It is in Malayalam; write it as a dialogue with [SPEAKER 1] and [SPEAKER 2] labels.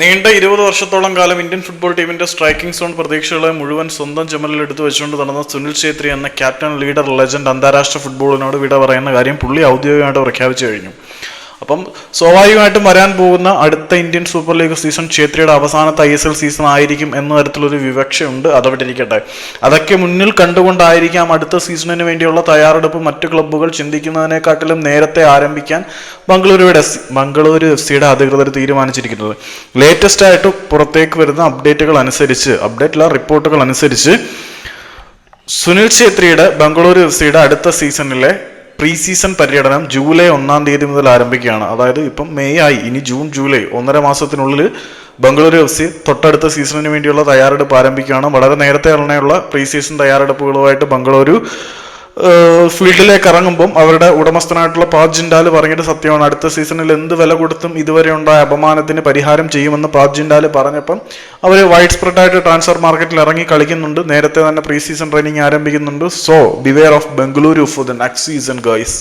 [SPEAKER 1] നീണ്ട ഇരുപത് വർഷത്തോളം കാലം ഇന്ത്യൻ ഫുട്ബോൾ ടീമിന്റെ സ്ട്രൈക്കിംഗ് സോൺ പ്രതീക്ഷകളെ മുഴുവൻ സ്വന്തം ചുമലിൽ എടുത്തു വെച്ചുകൊണ്ട് നടന്ന സുനിൽ ഛേത്രി എന്ന ക്യാപ്റ്റൻ ലീഡർ ലെജൻഡ് അന്താരാഷ്ട്ര ഫുട്ബോളിനോട് വിട പറയുന്ന കാര്യം പുള്ളി ഔദ്യോഗികമായിട്ട് പ്രഖ്യാപിച്ചു കഴിഞ്ഞു. അപ്പം സ്വാഭാവികമായിട്ടും വരാൻ പോകുന്ന അടുത്ത ഇന്ത്യൻ സൂപ്പർ ലീഗ് സീസൺ ഛേത്രിയുടെ അവസാനത്തെ ഐ എസ് എൽ സീസൺ ആയിരിക്കും എന്ന തരത്തിലൊരു വിവക്ഷയുണ്ട് അതവിടെ ഇരിക്കട്ടെ അതൊക്കെ മുന്നിൽ കണ്ടുകൊണ്ടായിരിക്കാം അടുത്ത സീസണിന് വേണ്ടിയുള്ള തയ്യാറെടുപ്പ് മറ്റു ക്ലബ്ബുകൾ ചിന്തിക്കുന്നതിനെക്കാട്ടിലും നേരത്തെ ആരംഭിക്കാൻ ബംഗളൂരുയുടെ ബംഗളൂരു എഫ് സിയുടെ അധികൃതർ തീരുമാനിച്ചിരിക്കുന്നത്. ലേറ്റസ്റ്റ് ആയിട്ട് പുറത്തേക്ക് വരുന്ന അപ്ഡേറ്റുകൾ അനുസരിച്ച് അപ്ഡേറ്റ് അല്ല റിപ്പോർട്ടുകൾ അനുസരിച്ച് സുനിൽ ഛേത്രിയുടെ ബംഗളൂരു എഫ് സിയുടെ അടുത്ത സീസണിലെ പ്രീ സീസൺ പര്യടനം ജൂലൈ ഒന്നാം തീയതി മുതൽ ആരംഭിക്കുകയാണ്. അതായത് ഇപ്പം മെയ് ആയി. ഇനി ജൂൺ ജൂലൈ ഒന്നര മാസത്തിനുള്ളിൽ ബംഗളൂരു എഫ് സി തൊട്ടടുത്ത സീസണിന് വേണ്ടിയുള്ള തയ്യാറെടുപ്പ് ആരംഭിക്കുകയാണ്. വളരെ നേരത്തെ തന്നെയുള്ള പ്രീ സീസൺ തയ്യാറെടുപ്പുകളുമായിട്ട് ബംഗളൂരു ഫീൽഡിലേക്ക് ഇറങ്ങുമ്പം അവരുടെ ഉടമസ്ഥനായിട്ടുള്ള പാജ് ജിൻഡാൽ പറഞ്ഞിട്ട് സത്യമാണ്. അടുത്ത സീസണിൽ എന്ത് വില കൊടുത്തും ഇതുവരെ ഉണ്ടായ അപമാനത്തിന് പരിഹാരം ചെയ്യുമെന്ന് പാജ് ജിൻഡാൽ പറഞ്ഞപ്പം അവർ വൈഡ് സ്പ്രെഡ് ആയിട്ട് ട്രാൻസ്ഫർ മാർക്കറ്റിൽ ഇറങ്ങി കളിക്കുന്നുണ്ട്. നേരത്തെ തന്നെ pre season training ആരംഭിക്കുന്നുണ്ട്. So beware of Bengaluru for the next season guys